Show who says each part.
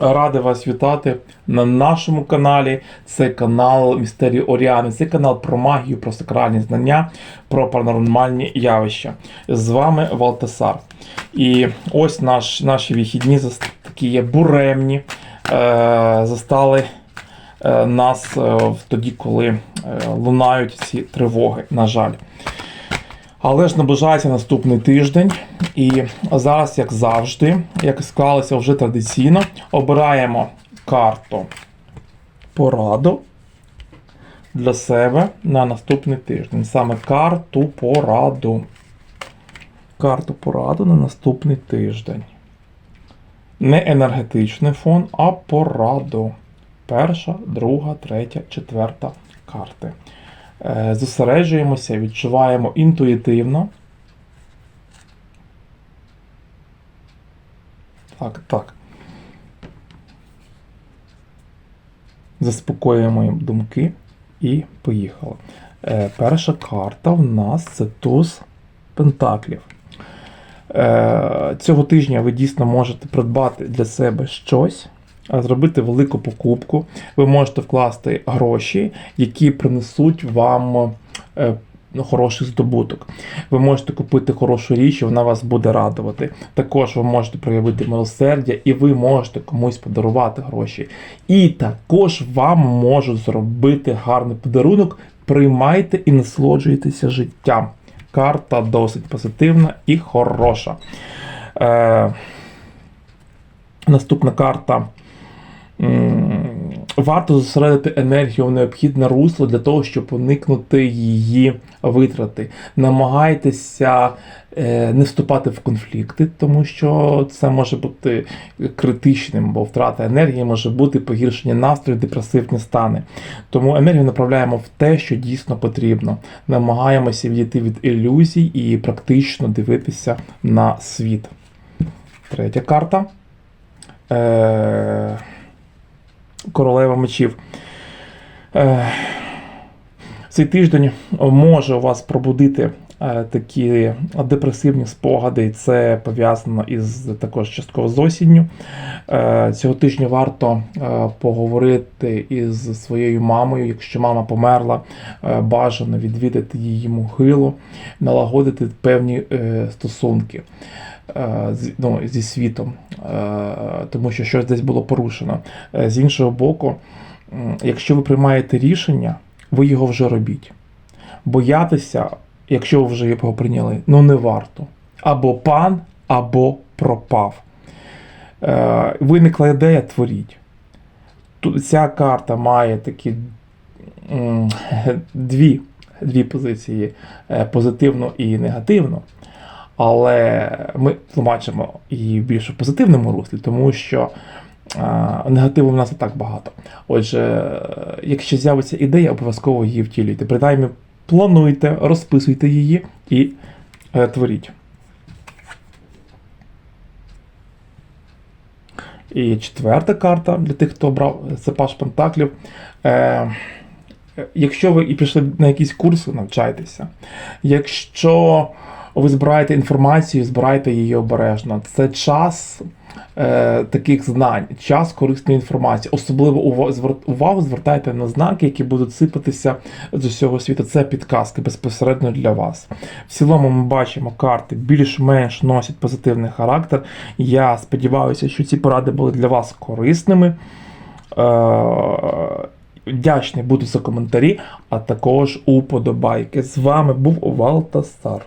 Speaker 1: Радий вас вітати на нашому каналі. Це канал Містерії Оріани. Це канал про магію, про сакральні знання, про паранормальні явища. З вами Валтасар. І ось наш, наші вихідні такі є буремні. Е, застали е, нас е, тоді, коли е, лунають ці тривоги, на жаль. Але ж наближається наступний тиждень, і зараз, як завжди, як склалося вже традиційно, обираємо карту пораду для себе на наступний тиждень. Саме карту пораду. Карту пораду на наступний тиждень. Не енергетичний фон, а пораду. Перша, друга, третя, четверта карти. Е, Зосереджуємося, відчуваємо інтуїтивно. Так, так. Заспокоюємо думки і поїхали. Е, перша карта в нас це туз Пентаклів. Е, цього тижня ви дійсно можете придбати для себе щось, зробити велику покупку. Ви можете вкласти гроші, які принесуть вам е, хороший здобуток. Ви можете купити хорошу річ, і вона вас буде радувати. Також ви можете проявити милосердя, і ви можете комусь подарувати гроші. І також вам можуть зробити гарний подарунок. Приймайте і насолоджуйтеся життям. Карта досить позитивна і хороша. Е, наступна карта. М, Варто зосередити енергію в необхідне русло для того, щоб уникнути її витрати. Намагайтеся е, не вступати в конфлікти, тому що це може бути критичним, бо втрата енергії може бути погіршення настрою, депресивні стани. Тому енергію направляємо в те, що дійсно потрібно. Намагаємося відійти від ілюзій і практично дивитися на світ. Третя карта. Е- Королева мечів. Е, Цей тиждень може у вас пробудити е, такі депресивні спогади, і це пов'язано із також частково з осінню. Е, Цього тижня варто поговорити із своєю мамою, якщо мама померла, бажано відвідати її могилу, налагодити певні стосунки. Е, Ну, зі світом, е, тому що щось десь було порушено. Е, З іншого боку, якщо ви приймаєте рішення, ви його вже робіть. Боятися, якщо ви вже його прийняли, ну не варто. Або пан, або пропав. Виникла ідея, творіть. Ця карта має такі дві, дві позиції: позитивну і негативну. Але ми тлумачимо її більш позитивному руслі, тому що негативу в нас і так багато. Отже, е, якщо з'явиться ідея, обов'язково її втілюйте. Принаймні, плануйте, розписуйте її і е, творіть. І четверта карта для тих, хто обрав це паш Пентаклів. Е, якщо ви і пішли на якісь курси, навчайтеся. Якщо ви збираєте інформацію, збирайте її обережно. Це час е, таких знань, час корисної інформації. Особливо увагу звертайте на знаки, які будуть сипатися з усього світу. Це підказки безпосередньо для вас. В цілому ми бачимо карти більш-менш носять позитивний характер. Я сподіваюся, що ці поради були для вас корисними. Е, Вдячний буду за коментарі, а також уподобайки. З вами був Валтасар.